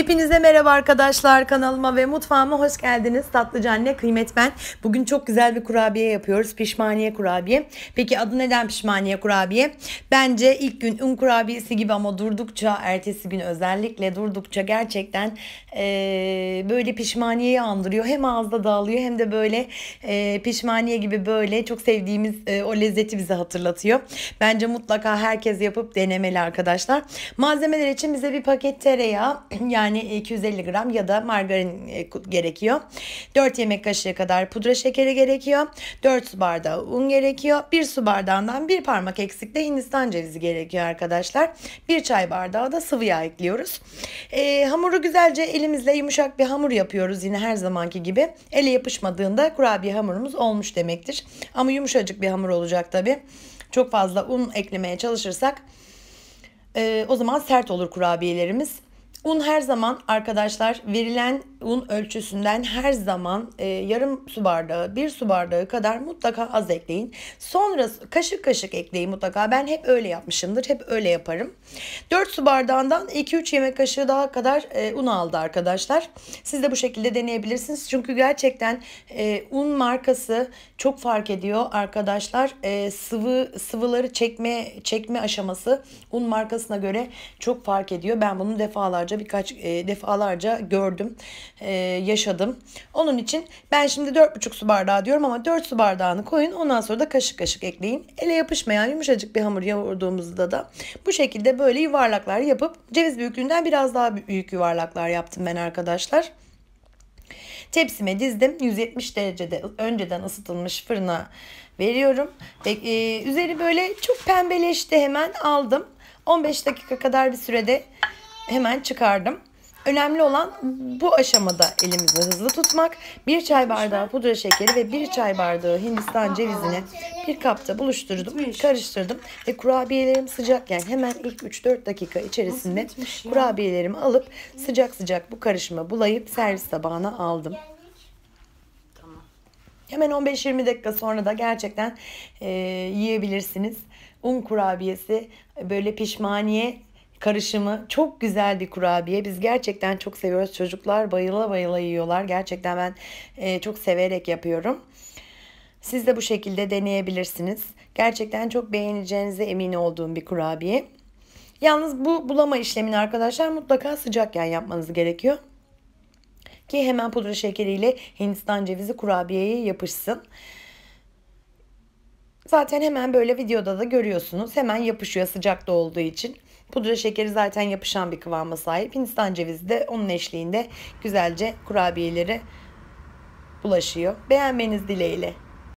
Hepinize merhaba arkadaşlar kanalıma ve mutfağıma hoş geldiniz. Tatlıcı anne kıymet ben. Bugün çok güzel bir kurabiye yapıyoruz. Pişmaniye kurabiye. Peki adı neden pişmaniye kurabiye? Bence ilk gün un kurabiyesi gibi ama durdukça ertesi gün özellikle durdukça gerçekten e, böyle pişmaniyeyi andırıyor. Hem ağızda dağılıyor hem de böyle e, pişmaniye gibi böyle çok sevdiğimiz e, o lezzeti bize hatırlatıyor. Bence mutlaka herkes yapıp denemeli arkadaşlar. Malzemeler için bize bir paket tereyağı yani 250 gram ya da margarin e, gerekiyor. 4 yemek kaşığı kadar pudra şekeri gerekiyor. 4 su bardağı un gerekiyor. 1 su bardağından bir parmak eksik de hindistan cevizi gerekiyor arkadaşlar. 1 çay bardağı da sıvı yağ ekliyoruz. E, hamuru güzelce elimizle yumuşak bir hamur yapıyoruz yine her zamanki gibi. Ele yapışmadığında kurabiye hamurumuz olmuş demektir. Ama yumuşacık bir hamur olacak tabi. Çok fazla un eklemeye çalışırsak e, o zaman sert olur kurabiyelerimiz. Un her zaman arkadaşlar verilen un ölçüsünden her zaman e, yarım su bardağı, bir su bardağı kadar mutlaka az ekleyin. Sonra kaşık kaşık ekleyin mutlaka. Ben hep öyle yapmışımdır. Hep öyle yaparım. 4 su bardağından 2-3 yemek kaşığı daha kadar e, un aldı arkadaşlar. Siz de bu şekilde deneyebilirsiniz. Çünkü gerçekten e, un markası çok fark ediyor arkadaşlar. E, sıvı sıvıları çekme çekme aşaması un markasına göre çok fark ediyor. Ben bunu defalarca birkaç e, defalarca gördüm e, yaşadım. Onun için ben şimdi 4,5 su bardağı diyorum ama 4 su bardağını koyun. Ondan sonra da kaşık kaşık ekleyin. Ele yapışmayan yumuşacık bir hamur yoğurduğumuzda da bu şekilde böyle yuvarlaklar yapıp ceviz büyüklüğünden biraz daha büyük yuvarlaklar yaptım ben arkadaşlar. Tepsime dizdim. 170 derecede önceden ısıtılmış fırına veriyorum. Ve, e, üzeri böyle çok pembeleşti hemen aldım. 15 dakika kadar bir sürede hemen çıkardım. Önemli olan bu aşamada elimizi hızlı tutmak. Bir çay bardağı pudra şekeri ve bir çay bardağı hindistan cevizini bir kapta buluşturdum, karıştırdım. Ve kurabiyelerim sıcakken hemen ilk 3-4 dakika içerisinde kurabiyelerimi alıp sıcak sıcak bu karışıma bulayıp servis tabağına aldım. Hemen 15-20 dakika sonra da gerçekten e, yiyebilirsiniz. Un kurabiyesi böyle pişmaniye karışımı çok güzel bir kurabiye. Biz gerçekten çok seviyoruz. Çocuklar bayıla bayıla yiyorlar. Gerçekten ben e, çok severek yapıyorum. Siz de bu şekilde deneyebilirsiniz. Gerçekten çok beğeneceğinize emin olduğum bir kurabiye. Yalnız bu bulama işlemini arkadaşlar mutlaka sıcakken yapmanız gerekiyor. Ki hemen pudra şekeriyle Hindistan cevizi kurabiyeye yapışsın. Zaten hemen böyle videoda da görüyorsunuz. Hemen yapışıyor sıcakta olduğu için. Pudra şekeri zaten yapışan bir kıvama sahip. Hindistan cevizi de onun eşliğinde güzelce kurabiyeleri bulaşıyor. Beğenmeniz dileğiyle.